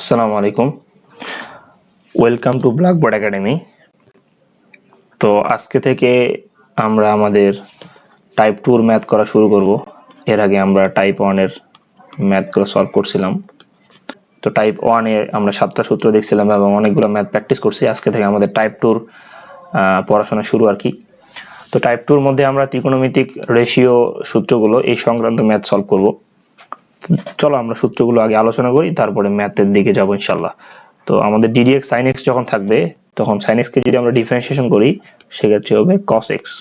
আসসালামু আলাইকুম। Welcome to blackboard academy তো আজকে থেকে আমরা আমাদের টাইপ টুর ম্যাথ করা শুরু করব। এর আগে আমরা টাইপ ওয়ানের ম্যাথগুলো সলভ করছিলাম। তো টাইপ ওয়ানে আমরা সাতটা সূত্র দেখছিলাম এবং অনেকগুলো ম্যাথ প্র্যাকটিস করছি। আজকে থেকে আমাদের টাইপ টুর পড়াশোনা শুরু আর কি। তো টাইপ টুর মধ্যে আমরা ত্রিকোণমিতিক রেশিও সূত্রগুলো এই সংক্রান্ত ম্যাথ সলভ করব। চলো আমরা সূত্রগুলো আগে আলোচনা করি, তারপরে ম্যাথের দিকে যাব ইনশাল্লাহ। তো আমাদের ডিডিএক্স সাইন এক্স যখন থাকবে, তখন সাইন এক্সকে যদি আমরা ডিফারেন্সিয়েশন করি, সেক্ষেত্রে হবে কস এক্স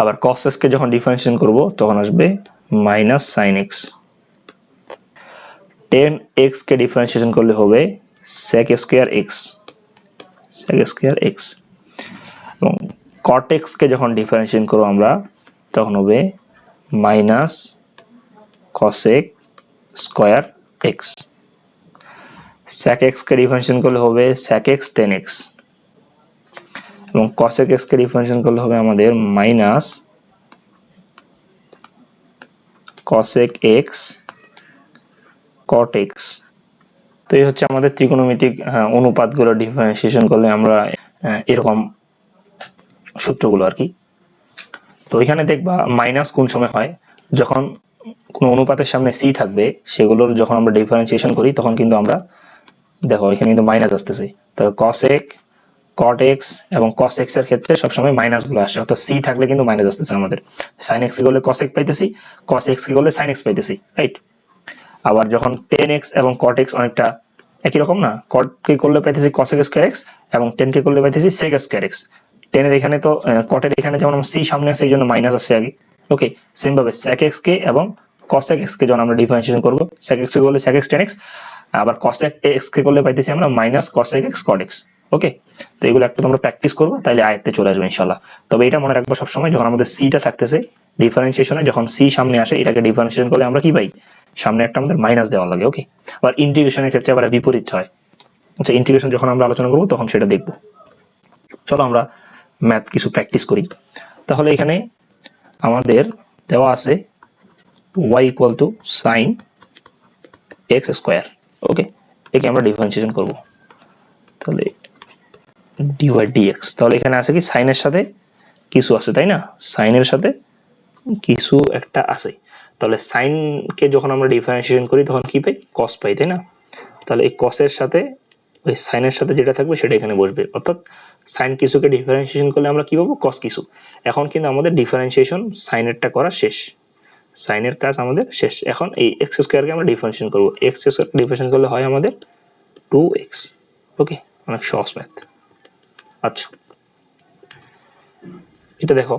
আবার কস এক্সকে যখন ডিফারেন্সিয়েশন করব, তখন আসবে মাইনাস সাইন এক্স টেন এক্সকে ডিফারেন্সিয়েশন করলে হবে sec square x sec square x এবং কট এক্সকে যখন ডিফারেন্সিয়েশন করব আমরা, তখন হবে minus cosec square x sec এক্সকে ডিফারেন্সিয়েশন করলে হবে স্যাক এক্স টেন এক্স এবং কসেক এক্সকে ডিফারেন্সিয়েশন করলে হবে আমাদের minus cosec x cot x তো এই হচ্ছে আমাদের ত্রিকোণমিতিক আহ, অনুপাতগুলো ডিফারেন্সিয়েশন করলে আমরা আহ, এরকম সূত্রগুলো আর কি। তো এখানে দেখবা মাইনাস কোন সময় হয়? যখন কোনো অনুপাতের সামনে সি থাকবে, সেগুলোর যখন আমরা ডিফারেন্সিয়েশন করি, তখন কিন্তু আমরা, দেখো এখানে কিন্তু মাইনাস আসতেছে। তো কসেক কট এক্স এবং কস এক্সের ক্ষেত্রে সবসময় মাইনাসগুলো আসে, অর্থাৎ সি থাকলে কিন্তু মাইনাস আসতেছে আমাদের। সাইন এক্স করলে কসেক পাইতেছি কস এক্স করলে সাইন এক্স পাইতেছি রাইট আবার যখন টেন এক্স এবং কট এক্স অনেকটা একই রকম না কট কে করলে পাইতেছি কসেক স্কোয়ার এক্স এবং টেন কে করলে পাইতেছি সেক স্কোয়ার এক্স টেনের এখানে তো কটের এখানে যেমন সি সামনে আছে, এই জন্য মাইনাস আসছে আগে। ওকে সেম ভাবে সেক এক্স কে এবং কসেক এক্স কে যখন আমরা ডিফারেন্সিয়েশন করব সেক এক্স কে করলে সেক এক্স টেন এক্স আবার কসেক এক্স কে করলে পাইতেছি আমরা minus cosec x cot x okay তো এগুলো একটু তোমরা প্র্যাকটিস করব তাহলে আয়ত্তে চলে আসবে ইনশাল্লাহ তবে এটা মনে রাখব সবসময় যখন আমাদের সিটা থাকতেছে ডিফারেন্সিয়েশনে যখন সি সামনে আসে, এটাকে ডিফারেন্সিয়েশন করলে আমরা কি পাই? সামনে একটা আমাদের মাইনাস দেওয়া লাগে ওকে আবার ইন্টিগ্রেশনের ক্ষেত্রে আবার বিপরীত হয়। আচ্ছা ইন্টিগ্রেশন যখন আমরা আলোচনা করব, তখন সেটা দেখব। চলো আমরা ম্যাথ কিছু প্র্যাকটিস করি। তাহলে এখানে আমাদের দেওয়া আছে y equal to sine x square okay একে আমরা ডিফারেন্সিয়েশন করব। তাহলে ডিওয়াই ডিএক্স তাহলে এখানে আছে কি? সাইনের সাথে কিছু আছে, তাই না? সাইনের সাথে কিছু একটা আছে। তাহলে সাইনকে যখন আমরা ডিফারেন্সিয়েশন করি, তখন কি পাই? কস পাই, তাই না? তাহলে এই কসের সাথে, ওই সাইনের সাথে যেটা থাকবে, সেটা এখানে বসবে। অর্থাৎ সাইন কিছুকে ডিফারেন্সিয়েশন করলে আমরা কি পাবো? কস কিছু। এখন কিন্তু আমাদের ডিফারেন্সিয়েশন সাইনেরটা করা শেষ। সাইনের কাজ আমাদের শেষ। এখন এই এক্স স্কোয়ারকে আমরা ডিফারেন্সিয়েশন করব। এক্স স্কোয়ার ডিফারেন্সিয়েশন করলে হয় আমাদের টু এক্স ওকে অনেক সহজ ম্যাথ আচ্ছা। এটা দেখো।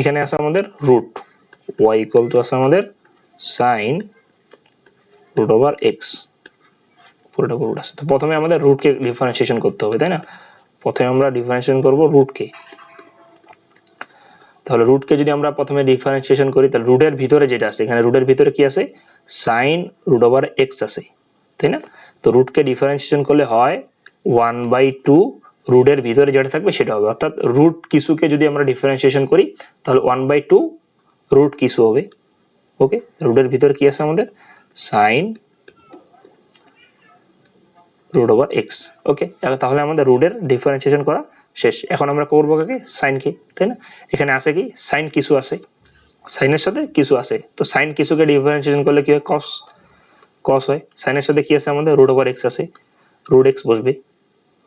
এখানে আছে আমাদের রুট ওয়াই ইকুয়াল টু আছে আমাদের সাইন রুট ওভার এক্স পুরোটা রুট আছে। তো প্রথমে আমাদের রুটকে ডিফারেন্সিয়েশন করতে হবে, তাই না? প্রথমে আমরা ডিফারেন্সিয়েশন করব রুটকে তাহলে রুটকে যদি আমরা প্রথমে ডিফারেন্সিয়েশন করি, তাহলে রুটের ভিতরে যেটা আছে, এখানে রুটের ভিতরে কি আছে? সাইন রুট ওভার এক্স আছে, তাই না? তো রুটকে ডিফারেন্সিয়েশন করলে হয় ওয়ান বাই টু রুটের ভিতরে যেটা থাকবে সেটা হবে। অর্থাৎ রুট কিছুকে যদি আমরা ডিফারেন্সিয়েশন করি, তাহলে ওয়ান বাই টু রুট কিছু হবে। ওকে রুটের ভিতরে কি আছে আমাদের? Sine root over x okay তাহলে আমাদের রুটের ডিফারেন্সিয়েশন করা শেষ। এখন আমরা করব কাকে? সাইনকে তাই না? এখানে আছে কি? সাইন কিছু আছে। সাইনের সাথে কিছু আছে। তো সাইন কিছুকে ডিফারেন্সিয়েশন করলে কি হয়? কস কস হয়। সাইনের সাথে কি আছে আমাদের? রুট ওভার এক্স আছে। রুট এক্স বসবে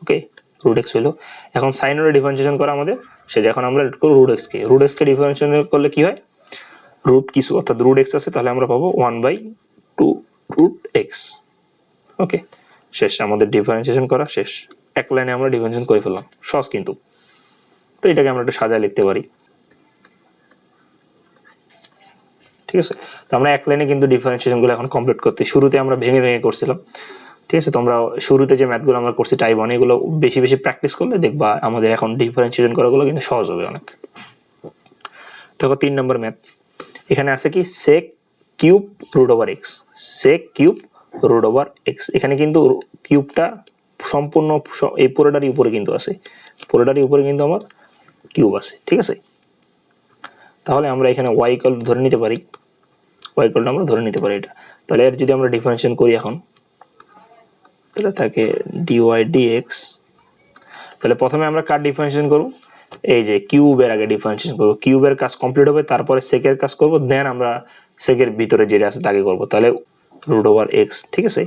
ওকে রুট এক্স হলো। এখন সাইনের ডিফারেন্সিয়েশন করা আমাদের সেটা এখন আমরা রুট এক্সকে রুট এক্সকে ডিফারেন্সিয়েশন করলে কি হয়? রুট কিছু, অর্থাৎ রুট এক্স আছে, তাহলে আমরা পাবো one by two root x okay শেষ, আমাদের ডিফারেন্সিয়েশন করা শেষ। এক লাইনে আমরা ডিফারেন্সিয়েশন করে ফেললাম। সস কিন্তু। তো এটাকে আমরা একটু সাজায় লিখতে পারি। ঠিক আছে? তো আমরা এক লাইনে কিন্তু ডিফারেন্সিয়েশনগুলো এখন কমপ্লিট করতে, শুরুতে আমরা ভেঙে ভেঙে করছিলাম। ঠিক আছে? তোমরা শুরুতে যে ম্যাথগুলো আমরা করছি টাইপ ওয়ান এগুলো বেশি বেশি প্র্যাকটিস করলে দেখবা আমাদের এখন ডিফারেন্সিয়েশন করাগুলো কিন্তু সহজ হবে অনেক। দেখো, তিন নম্বর ম্যাথ এখানে আছে কি? Sec cube root over x sec cube root over x এখানে কিন্তু কিউবটা সম্পূর্ণ এই পুরোটারই উপরে কিন্তু আছে। পুরোটারই উপরে কিন্তু আমার কিউব আছে, ঠিক আছে? তাহলে আমরা এখানে ওয়াই কল ধরে নিতে পারি। ওয়াই কলটা আমরা ধরে নিতে পারি এটা। তাহলে এর যদি আমরা ডিফারেন্সিয়েশন করি এখন, তাহলে থাকে ডিওয়াই ডিএক্স তাহলে প্রথমে আমরা কার ডিফারেন্সিয়েশন করব? এই যে কিউবের আগে ডিফারেন্সিয়েশন করব। কিউবের কাজ কমপ্লিট হবে, তারপরে সেকের কাজ করব দেন আমরা সেকের ভিতরে যেটা আছে তাকে করব। তাহলে রুট ওভার এক্স ঠিক আছে?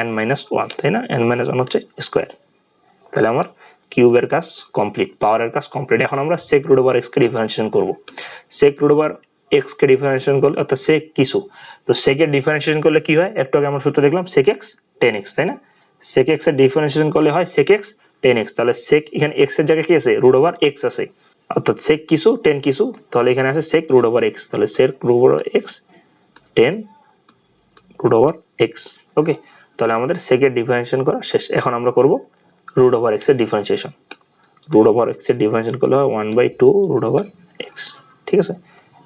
এন মাইনাস ওয়ান তাই না? এন মাইনাস ওয়ান হচ্ছে স্কোয়ার তাহলে আমার কিউবের কাজ কমপ্লিট পাওয়ারের কাজ কমপ্লিট এখন আমরা সেক রুট ওভার এক্সকে ডিফারেন্সিয়েশন করব। সেক রুট ওভার এক্সকে ডিফারেন্সিয়েশন করলে, অর্থাৎ সেক কিছু। তো সেকের ডিফারেন্সিয়েশন করলে কি হয়? একটু আগে আমরা সূত্র দেখলাম সেক এক্স টেন এক্স তাই না? সেক এক্সের ডিফারেন্সিয়েশন করলে হয় সেক এক্স টেন এক্স তাহলে সেক এখানে এক্সের জায়গায় কি আছে? রুট ওভার এক্স আছে। অর্থাৎ সেক কিছু টেন কিছু, তাহলে এখানে আছে সেক রুট ওভার এক্স তাহলে sec root over x tan root over x okay তাহলে আমাদের সেকের ডিফারেন্সিয়েশন করা শেষ। এখন আমরা করব রুট ওভার এক্সের ডিফারেন্সিয়েশন রুট ওভার এক্সের ডিফারেন্সিয়েশন করলে হয় one by two root over x ঠিক আছে?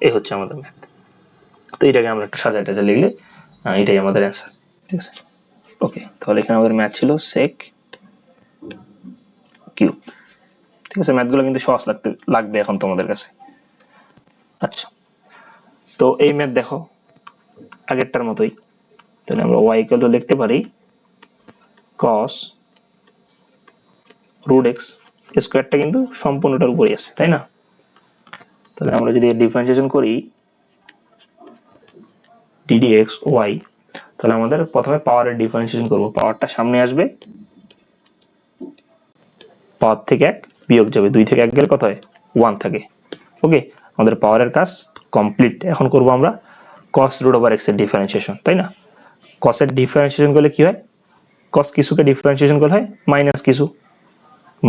এই হচ্ছে আমাদের ম্যাথ তো এটাকে আমরা একটু সাজা টাজা লিখলে এটাই আমাদের অ্যান্সার ঠিক আছে? ওকে তাহলে এখানে আমাদের ম্যাথ ছিল সেক কিউব ঠিক আছে? ম্যাথগুলো কিন্তু সহজ লাগতে, লাগবে এখন তোমাদের কাছে। আচ্ছা তো এই ম্যাথ দেখো, আগেরটার মতোই। তাহলে আমরা ওয়াই ইকুয়াল টু লিখতে পারি কস রুট এক্স স্কোয়ারটা কিন্তু সম্পূর্ণটার উপরে আছে, তাই না? তাহলে আমরা যদি ডিফারেন্সিয়েশন করি ডিডি এক্স ওয়াই তাহলে আমাদের প্রথমে পাওয়ারের ডিফারেন্সিয়েশন করব। পাওয়ারটা সামনে আসবে। পাওয়ার থেকে এক বিয়োগ যাবে। দুই থেকে এক গেলে কত হয়? ওয়ান থাকে। ওকে আমাদের পাওয়ারের কাজ কমপ্লিট এখন করব আমরা কস রুট ওভার এক্সের ডিফারেন্সিয়েশন তাই না? কসের ডিফারেন্সিয়েশন করলে কি হয়? কস কিছুকে ডিফারেন্সিয়েশন করলে হয়? মাইনাস কিছু।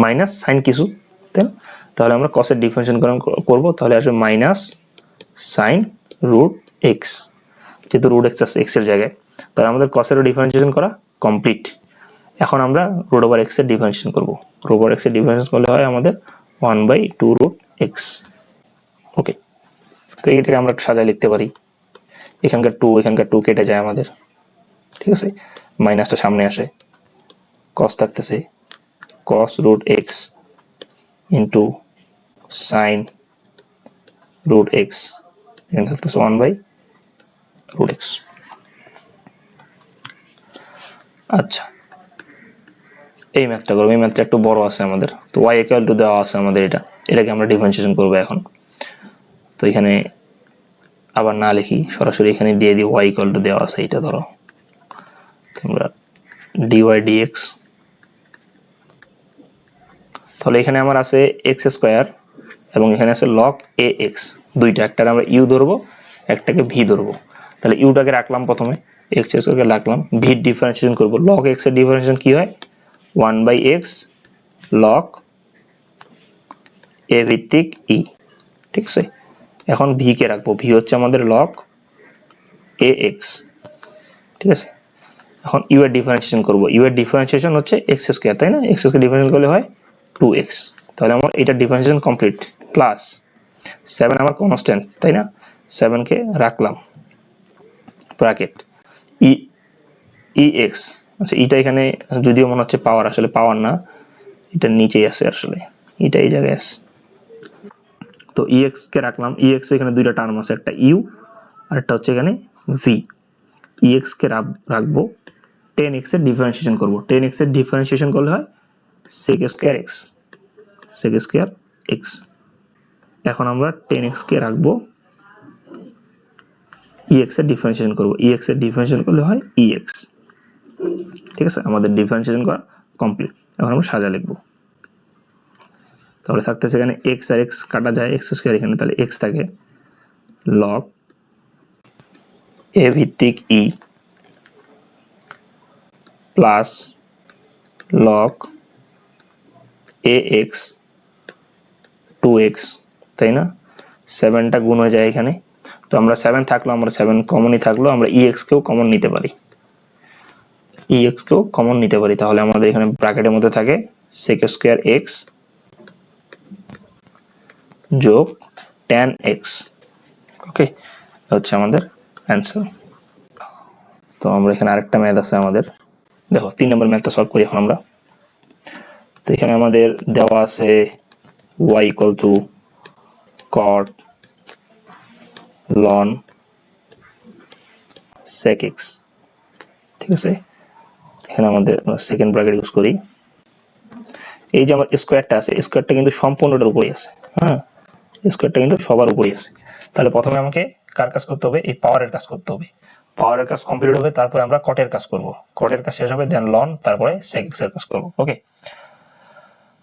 মাইনাস সাইন কিছু। তাই না তাহলে আমরা কসের ডিফারেন্সিয়েশন করব তাহলে আসবে মাইনাস সাইন রুট এক্স যেহেতু রুট এক্স আছে এক্সের জায়গায়। তাহলে আমাদের কসেরও ডিফারেন্সিয়েশন করা কমপ্লিট এখন আমরা রুট ওভার এক্সের ডিফারেন্সিয়েশন করব। রুট ওভার এক্সের ডিফারেন্সিয়েশন করলে হয় আমাদের one by two root x okay তো এটাকে আমরা সাজায় লিখতে পারি। এখানকার টু এখানকার টু কেটে যায় আমাদের। ঠিক আছে? মাইনাসটা সামনে আসে। কস থাকতেছে cos root x into sine root x এখানে থাকতেছে ওয়ান বাই রুট এক্স আচ্ছা। এই ম্যাথটা করব এই ম্যাথটা একটু বড় আছে আমাদের। তো ওয়াই ইকুয়াল টু দেওয়া আছে আমাদের এটা। এটাকে আমরা ডিফারেন্সিয়েশন করব এখন। তো এখানে আবার না লিখি। সরাসরি এখানে দিয়ে দিই ওয়াই ইকুয়াল টু দেওয়া আছে এটা ধরো। ডিওয়াই ডিএক্স তাহলে এখানে আমার আছে এক্স স্কোয়ার এবং এখানে আছে লক এ এক্স দুইটা, একটাকে আমরা ইউ ধরবো, একটাকে ভি ধরবো। তাহলে ইউটাকে রাখলাম প্রথমে এক্স স্কোয়ারকে রাখলাম ভি ডিফারেন্সিয়েশন করব। লক এক্সের ডিফারেন্সিয়েশন কি হয়? ওয়ান বাই এক্স লক এ ভিত্তিক ই ঠিক আছে? এখন ভি কে রাখব। ভি হচ্ছে আমাদের লক এ এক্স ঠিক আছে? এখন ইউ এর ডিফারেন্সিয়েশন করব। ইউ এর ডিফারেন্সিয়েশন হচ্ছে এক্স স্কোয়ার তাই না? এক্স স্কোয়ার ডিফারেন্সিয়েশন করলে হয় টু এক্স তাহলে আমার এটা ডিফারেন্সিয়েশন কমপ্লিট প্লাস সেভেন আমার কনস্ট্যান্ট তাই না? সেভেনকে রাখলাম ব্র্যাকেট ই ই এক্স আচ্ছা এটা এখানে যদিও মনে হচ্ছে পাওয়ার আসলে পাওয়ার না, এটা নিচেই আছে আসলে, এটা এই জায়গায় আছে। তো ইএক্স কে রাখলাম ইএক্স এখানে দুইটা টার্ম আছে, একটা ইউ আর একটা হচ্ছে এখানে ভি ইএক্স কে রাখ- রাখব টেন এক্সের ডিফারেন্সিয়েশন করব। টেন এক্সের ডিফারেন্সিয়েশন করলে হয় sec square x sec square x এখন আমরা টেন এক্স কে রাখব ইএক্স এর ডিফারেন্সিয়েশন করব। ইএক্স এর ডিফারেন্সিয়েশন করলে হয় ইএক্স ঠিক আছে? আমাদের ডিফারেন্সিয়েশন করা কমপ্লিট এখন আমরা সাজা লিখব। তাহলে থাকতেছে এখানে এক্স আর এক্স কাটা যায় এক্স স্কোয়ার এখানে। তাহলে এক্স থাকে লগ এ ভিত্তিক ই প্লাস লগ এ এক্স টু এক্স, তাই না? সেভেনটা গুণ হয়ে যায় এখানে। তো আমরা সেভেন থাকল, আমরা সেভেন কমনই থাকল, আমরা ই এক্সকেও কমন নিতে পারি। ই এক্সকেও কমন নিতে পারি। তাহলে আমাদের এখানে ব্র্যাকেটের মধ্যে থাকে সেক স্কোয়ার এক্স যোগ ট্যান এক্স ওকে হচ্ছে আমাদের অ্যান্সার তো আমরা এখানে আরেকটা ম্যাথ আছে আমাদের। দেখো, তিন নম্বর ম্যাথটা সলভ করি এখন আমরা। তো এখানে আমাদের দেওয়া আছে y equal to cot ln sec x ঠিক আছে? এখানে আমাদের সেকেন্ড ব্র্যাকেট ইউজ করি। এই যে আমার স্কোয়ারটা আছে স্কোয়ারটা কিন্তু সম্পূর্ণটার উপরেই আছে হ্যাঁ? স্কোয়ারটা কিন্তু সবার উপরেই আছে। তাহলে প্রথমে আমাকে কার কাজ করতে হবে? এই পাওয়ারের কাজ করতে হবে। পাওয়ারের কাজ কমপ্লিট হবে, তারপরে আমরা কটের কাজ করব। কটের কাজ শেষ হবে দেন লন তারপরে সেকেক্সের কাজ করব ওকে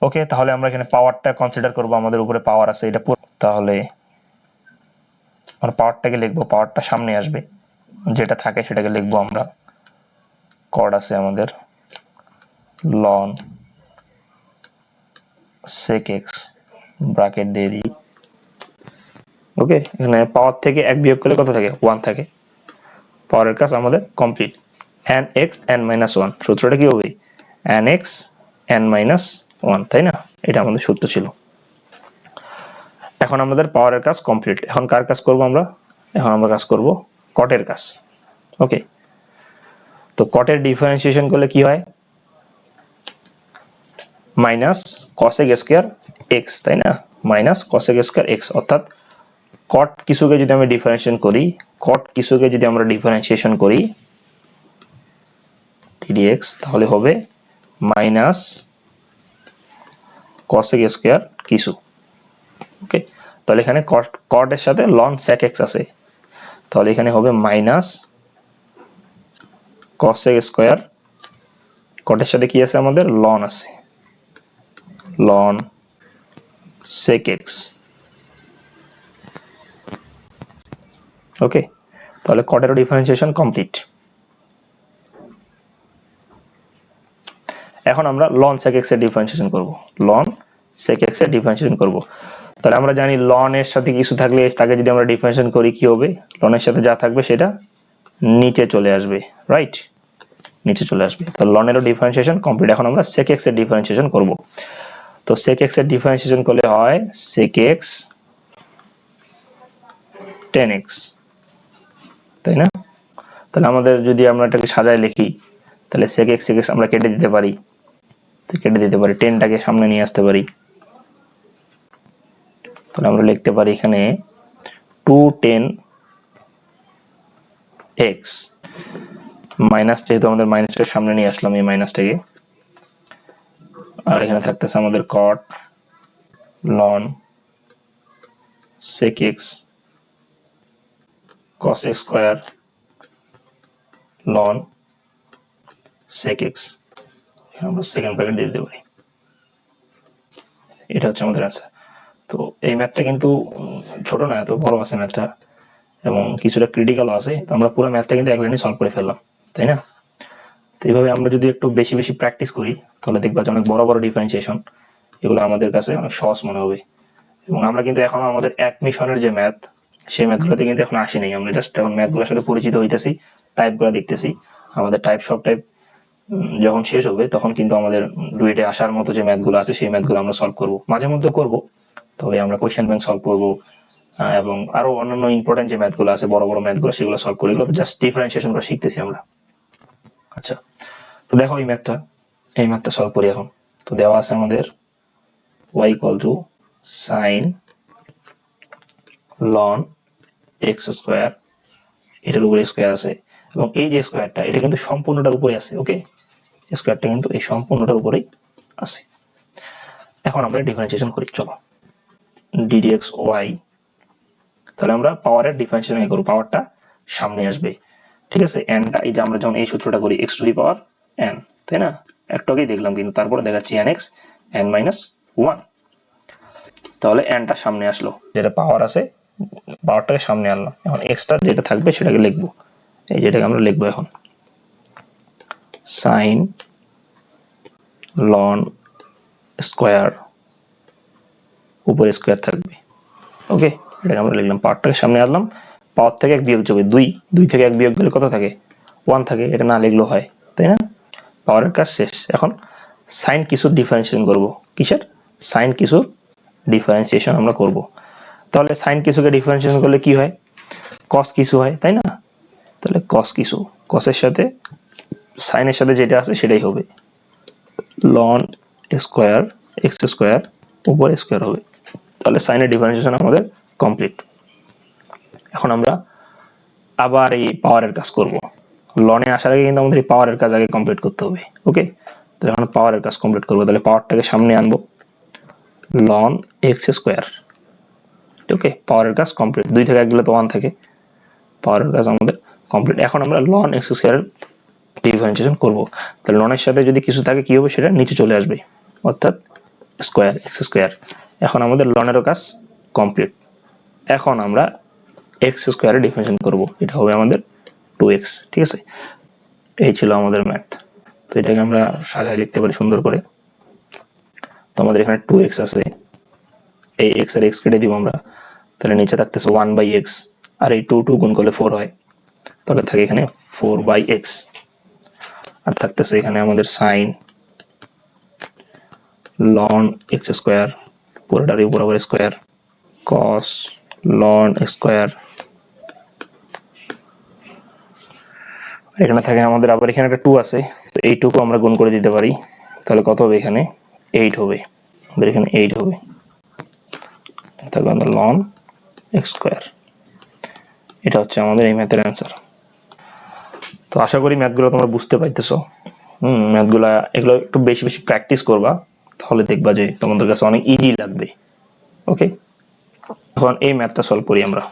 ওকে তাহলে আমরা এখানে পাওয়ারটা কনসিডার করব, আমাদের উপরে পাওয়ার আছে, এটা তাহলে আমরা পাওয়ারটাকে লিখব পাওয়ারটা সামনে আসবে। যেটা থাকে সেটাকে লিখব আমরা। কড আছে আমাদের। লন সেক এক্স ব্রাকেট দিয়ে দিই। ওকে এখানে পাওয়ার থেকে এক বিয়োগ করলে কত থাকে? ওয়ান থাকে। পাওয়ারের কাজ আমাদের complete n x n minus one সূত্রটা কি হবে? N x n minus one তাই না? এটা আমাদের সূত্র ছিল। এখন আমাদের পাওয়ারের কাজ কমপ্লিট এখন কার কাজ করব আমরা? এখন আমরা কাজ করব কটের কাজ। ওকে তো কটের ডিফারেন্সিয়েশন করলে কি হয়? মাইনাস কসেক স্কোয়ার এক্স তাই না? মাইনাস কসেক স্কোয়ার এক্স অর্থাৎ কট কিছুকে যদি আমি ডিফারেন্সিয়েশন করি কট কিছুকে যদি আমরা ডিফারেন্সিয়েশন করি ডিডিএক্স তাহলে হবে মাইনাস কসেক স্কোয়ার কিছু। ওকে তাহলে এখানে কট কটের সাথে লন স্যাক এক্স আছে। তাহলে এখানে হবে মাইনাস কসেক স্কোয়ার কটের সাথে কি আছে আমাদের? লন আছে। লন sec x ওকে তাহলে কটেরও ডিফারেন্সিয়েশন কমপ্লিট এখন আমরা লন x এর ডিফারেন্সিয়েশন করব। লন x এর ডিফারেন্সিয়েশন করব। তাহলে আমরা জানি লন এর সাথে কিছু থাকলে তাকে যদি আমরা ডিফারেন্সিয়েশন করি কি হবে? লনের সাথে যা থাকবে সেটা নিচে চলে আসবে রাইট নিচে চলে আসবে। তো লনেরও ডিফারেন্সিয়েশন কমপ্লিট এখন আমরা sec x এর ডিফারেন্সিয়েশন করব। তো sec x এর ডিফারেন্সিয়েশন করলে হয় sec x টেন এক্স তাই না? তাহলে আমাদের যদি আমরা এটাকে সাজায় লিখি, তাহলে sec x sec x আমরা কেটে দিতে পারি। তো কেটে দিতে পারি টেনটাকে সামনে নিয়ে আসতে পারি। তাহলে আমরা লিখতে পারি এখানে টু টেন এক্স মাইনাস যেহেতু আমাদের মাইনাসটাকে সামনে নিয়ে আসলাম এই মাইনাসটাকে আর এখানে থাকতেছে আমাদের cot ln sec x cos x square ln sec x আমরা সেকেন্ড ব্র্যাকেট দিয়ে দিতে পারি। এটা হচ্ছে আমাদের অ্যান্সার তো এই ম্যাথটা কিন্তু ছোট না, এত বড় আছে ম্যাথটা এবং কিছুটা ক্রিটিক্যালও আছে। তো আমরা পুরো ম্যাথটা কিন্তু এক সলভ করে ফেললাম, তাই না? তো এইভাবে আমরা যদি একটু বেশি বেশি প্র্যাকটিস করি, তাহলে দেখবা যে অনেক বড় বড় ডিফারেন্সিয়েশন এগুলো আমাদের কাছে অনেক সহজ মনে হবে। এবং আমরা কিন্তু এখন আমাদের এক মিশনের যে ম্যাথ সেই ম্যাথগুলোতে কিন্তু এখন আসি নাই। আমরা জাস্ট এখন ম্যাথগুলোর সাথে পরিচিত হইতেছি টাইপগুলো দেখতেছি। আমাদের টাইপ সব টাইপ যখন শেষ হবে, তখন কিন্তু আমাদের ডুয়েটে আসার মতো যে ম্যাথগুলো আছে, সেই ম্যাথগুলো আমরা সলভ করব। মাঝে মধ্যে করব, তবে আমরা কোয়েশ্চেন ব্যাংক সলভ করব এবং আরও অন্যান্য ইম্পর্টেন্ট যে ম্যাথগুলো আছে, বড় বড় ম্যাথগুলো, সেগুলো সলভ করি এগুলো তো জাস্ট ডিফারেন্সিয়েশন করে শিখতেছি আমরা। আচ্ছা তো দেখো এই ম্যাথটা এই ম্যাথটা সলভ করি এখন। তো দেওয়া আছে আমাদের y equal to sine ln x square এটার উপরে স্কোয়ার আছে, এবং এই যে স্কোয়ারটা এটা কিন্তু সম্পূর্ণটার উপরে আছে ওকে স্কোয়ারটা কিন্তু এই সম্পূর্ণটার উপরেই আছে। এখন আমরা ডিফারেন্সিয়েশন করি, চলো। ডিডিএক্স ওয়াই তাহলে আমরা পাওয়ারের ডিফারেন্সিয়েশন করব পাওয়ারটা সামনে আসবে, ঠিক আছে? এনটা এই যে আমরা যখন এই সূত্রটা করি x to the power n তাই না? একটু আগেই দেখলাম, কিন্তু তারপরে দেখাচ্ছি n x n minus one তাহলে এনটা সামনে আসলো, যেটা পাওয়ার আছে পাওয়ারটাকে সামনে আনলাম। এখন এক্সট্রা যেটা থাকবে সেটাকে লিখব। এই যেটাকে আমরা লিখব এখন। সাইন লন স্কোয়ার উপরে স্কোয়ার থাকবে। ওকে এটাকে আমরা লিখলাম। পাওয়ারটাকে সামনে আনলাম। পাওয়ার থেকে এক বিয়োগ যাবে দুই। দুই থেকে এক বিয়োগ গেলে কত থাকে? ওয়ান থাকে। এটা না লিখলেও হয়। তাই না? পাওয়ারের কাজ শেষ। এখন সাইন কিছু ডিফারেন্সিয়েশন করব। কিসের? সাইন কিছু ডিফারেন্সিয়েশন আমরা করব। তাহলে সাইন কিছুকে ডিফারেন্সিয়েশন করলে কি হয়? কস কিছু হয়, তাই না? তাহলে কস কিছু কসের সাথে সাইনের সাথে যেটা আছে সেটাই হবে। লন স্কোয়ার এক্স স্কোয়ার উপরে স্কোয়ার হবে। তাহলে সাইনের ডিফারেন্সিয়েশন আমাদের কমপ্লিট এখন আমরা আবার এই পাওয়ারের কাজ করব। লনে আসার আগে কিন্তু আমাদের এই পাওয়ারের কাজ আগে কমপ্লিট করতে হবে ওকে তাহলে এখন পাওয়ারের কাজ কমপ্লিট করব। তাহলে পাওয়ারটাকে সামনে আনব। লন এক্স স্কোয়ার ওকে পাওয়ারের কাজ কমপ্লিট দুই থেকে এক গেলে তো ওয়ান থাকে। পাওয়ারের কাজ আমাদের কমপ্লিট এখন আমরা লন এক্স স্কোয়ারের ডিফারেন্সিয়েশন করব। তাহলে লনের সাথে যদি কিছু থাকে, কী হবে? সেটা নিচে চলে আসবে। অর্থাৎ স্কোয়ার এক্স স্কোয়ার এখন আমাদের লনেরও কাজ কমপ্লিট এখন আমরা এক্স স্কোয়ারে ডিফারেন্সিয়েশন করব। এটা হবে আমাদের টু এক্স ঠিক আছে? এই ছিল আমাদের ম্যাথ তো এটাকে আমরা সাজায় লিখতে পারি সুন্দর করে। তো আমাদের এখানে টু এক্স আছে। এই এক্স আর এক্স কেটে দিব আমরা। তাহলে নিচে থাকতেছে ওয়ান বাই এক্স আর এই টু টু গুণ করলে ফোর হয়। তাহলে থাকে এখানে ফোর বাই এক্স আর থাকতেছে এখানে আমাদের সাইন লন এক্স স্কোয়ার পুরোটারই উপর আবার square cos ln x square এখানে থাকে আমাদের আবার এখানে একটা টু আছে, তো এই টুকু আমরা গুণ করে দিতে পারি। তাহলে কত হবে এখানে? এইট হবে। আমাদের এখানে এইট হবে। তাহলে আমাদের লন এক্স স্কোয়ার। এটা হচ্ছে আমাদের এই ম্যাথের অ্যান্সার। তো আশা করি ম্যাথগুলো তোমরা বুঝতে পাইতেছো হুম, ম্যাথগুলা এগুলো একটু বেশি বেশি প্র্যাকটিস করবা, তাহলে দেখবা যে তোমাদের কাছে অনেক ইজি লাগবে। ওকে এখন এই ম্যাথটা সলভ করি আমরা।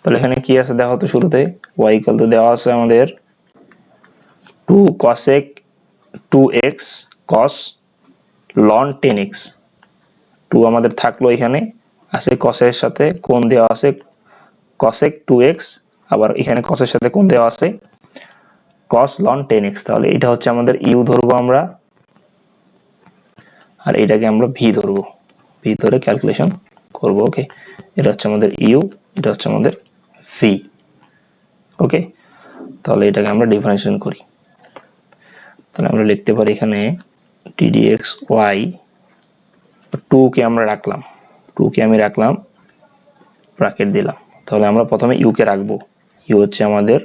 তাহলে এখানে কি আছে দেখো তো শুরুতে? ওয়াই ইকাল তো দেওয়া আছে আমাদের two cosec two x cos ln tan x two আমাদের থাকল এখানে। আছে কসের সাথে কোন দেওয়া আছে কসেক টু এক্স আবার এখানে কসের সাথে কোন দেওয়া আছে কস লন টেন এক্স তাহলে এটা হচ্ছে আমাদের ইউ ধরবো আমরা, আর এটাকে আমরা ভি ধরবো। ভি ধরে ক্যালকুলেশন করব ওকে এটা হচ্ছে আমাদের ইউ এটা হচ্ছে আমাদের ভি ওকে তাহলে এটাকে আমরা ডিফারেন্সিয়েশন করি। তাহলে আমরা লিখতে পারি এখানে টিডিএক্স ওয়াই টুকে আমরা রাখলাম। টুকে আমি রাখলাম ব্র্যাকেট দিলাম। তাহলে আমরা প্রথমে ইউকে রাখব। ইউ হচ্ছে আমাদের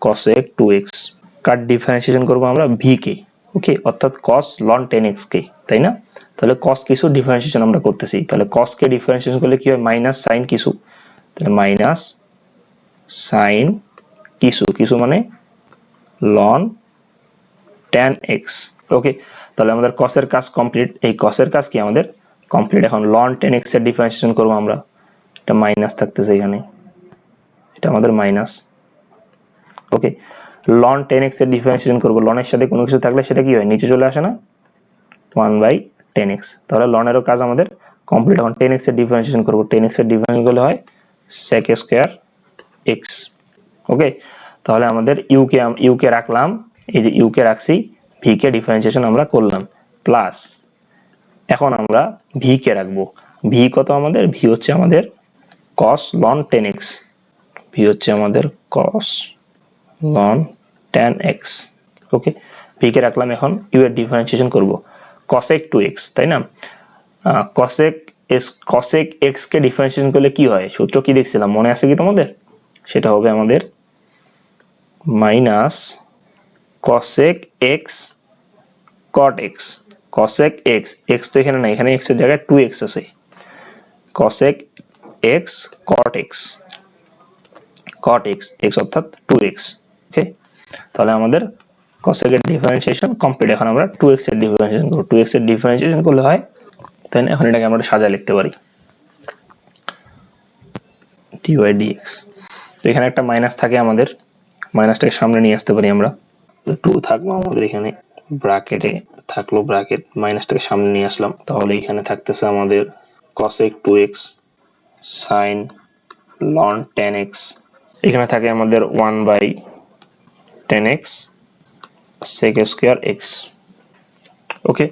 কসেক টু এক্স কার ডিফারেন্সিয়েশন করব আমরা ভি কে ওকে অর্থাৎ কস লন টেন এক্স কে, তাই না? তাহলে কস কিছু ডিফারেন্সিয়েশন আমরা করতেছি। তাহলে কসকে ডিফারেন্সিয়েশন করলে কি হয়? মাইনাস সাইন কিছু। তাহলে মাইনাস সাইন কিছু। কিছু মানে লন ট্যান এক্স ওকে তাহলে আমাদের কসের কাজ কমপ্লিট এই কসের কাজ কি? আমাদের কমপ্লিট এখন লন টেন এক্সের ডিফারেন্সিয়েশন করব আমরা। এটা মাইনাস থাকতেছে এখানে। এটা আমাদের মাইনাস ওকে লন টেন এক্সের ডিফারেন্সিয়েশন করব। লনের সাথে কোনো কিছু থাকলে সেটা কি হয়? নিচে চলে আসে না? ওয়ান বাই টেন এক্স তাহলে লনেরও কাজ আমাদের কমপ্লিট এখন টেন এক্সের ডিফারেন্সিয়েশন করব। টেন এক্সের ডিফারেন্স করলে হয় সেক স্কোয়ার এক্স ওকে তাহলে আমাদের ইউকে ইউকে রাখলাম। এই যে ইউকে রাখছি ভিকে ডিফারেন্সিয়েশন আমরা করলাম। প্লাস এখন আমরা ভি কে রাখব। ভি কত আমাদের? ভি হচ্ছে আমাদের cos ln ten X V হচ্ছে আমাদের cos ln ten X okay V K রাখলাম এখন ইউ এর ডিফারেন্সিয়েশন করব। কসেক টু এক্স তাই না? কসেক এস কসেক এক্স কে ডিফারেন্সিয়েশন করলে কি হয়? সূত্র কি দেখছিলাম? মনে আছে কি তোমাদের? সেটা হবে আমাদের minus cosec x cot x cosec x x তো এখানে না এখানে এক্সের জায়গায় টু এক্স আছে। Cosec x cot x cot x x অর্থাৎ টু এক্স ওকে তাহলে আমাদের কসেকের ডিফারেন্সিয়েশন কমপ্লিট এখন আমরা টু এক্সের ডিফারেন্সিয়েশন করব। টু এক্সের ডিফারেন্সিয়েশন করলে হয় তাই এখন এটাকে আমরা সাজা লিখতে পারি। টি ওয়াই ডিএক্স তো এখানে একটা মাইনাস থাকে আমাদের মাইনাসটাকে সামনে নিয়ে আসতে পারি আমরা। টু থাকব আমাদের এখানে ব্র্যাকেটে থাকল ব্র্যাকেট মাইনাসটাকে সামনে নিয়ে আসলাম। তাহলে এখানে থাকতেছে আমাদের cosec two x sine ln ten x এখানে থাকে আমাদের one by ten x sec square x okay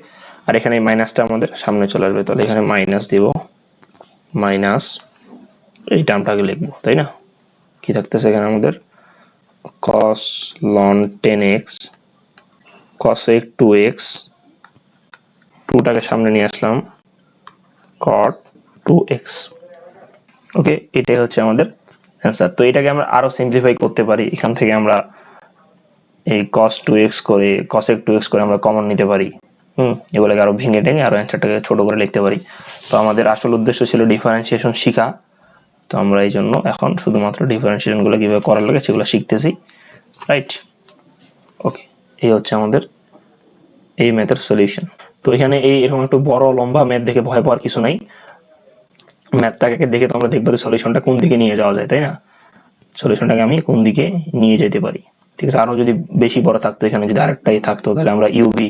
আর এখানে মাইনাসটা আমাদের সামনে চলে আসবে। তাহলে এখানে মাইনাস দিব। মাইনাস এই টার্মটাকে লিখব, তাই না? কি থাকতেছে এখানে আমাদের? Cos ln ten ln 10x cosec 2x টুটাকে সামনে নিয়ে আসলাম, cot 2x ওকে এটাই হচ্ছে আমাদের অ্যান্সার তো এটাকে আমরা আরও সিম্পলিফাই করতে পারি। এখান থেকে আমরা এই cos 2x করে cosec 2x করে আমরা কমন নিতে পারি। হুম, এগুলোকে আরও ভেঙে টেঙে আরও অ্যান্সারটাকে ছোট করে লিখতে পারি। তো আমাদের আসল উদ্দেশ্য ছিল ডিফারেন্সিয়েশন শেখা। তো আমরা এই জন্য এখন শুধুমাত্র ডিফারেন্সিয়েশনগুলো কীভাবে করার লাগে সেগুলো শিখতেছি। রাইট ওকে এই হচ্ছে আমাদের, এই ম্যাথের সলিউশন তো এখানে এই এরকম একটু বড় লম্বা ম্যাথ দেখে ভয় পাওয়ার কিছু নাই। ম্যাথটাকে দেখে তো আমরা দেখব সলিউশনটা কোন দিকে নিয়ে যাওয়া যায়, তাই না? সলিউশনটাকে আমি কোন দিকে নিয়ে যেতে পারি। ঠিক আছে, আরও যদি বেশি বড় থাকতো, এখানে যদি আরেকটাই থাকতো, তাহলে আমরা ইউবি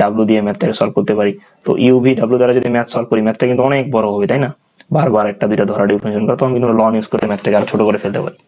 ডাব্লু দিয়ে ম্যাথটাকে সলভ করতে পারি। তো ইউভি ডাব্লু দ্বারা যদি ম্যাথ সলভ করি ম্যাথটা কিন্তু অনেক বড় হবে, তাই না? বারবার একটা, দুইটা ধরা ডিফারেন্সিয়েশন করা তখন কিন্তু লন ইউজ করে ম্যাথটাকে আরও ছোট করে ফেলতে পারি।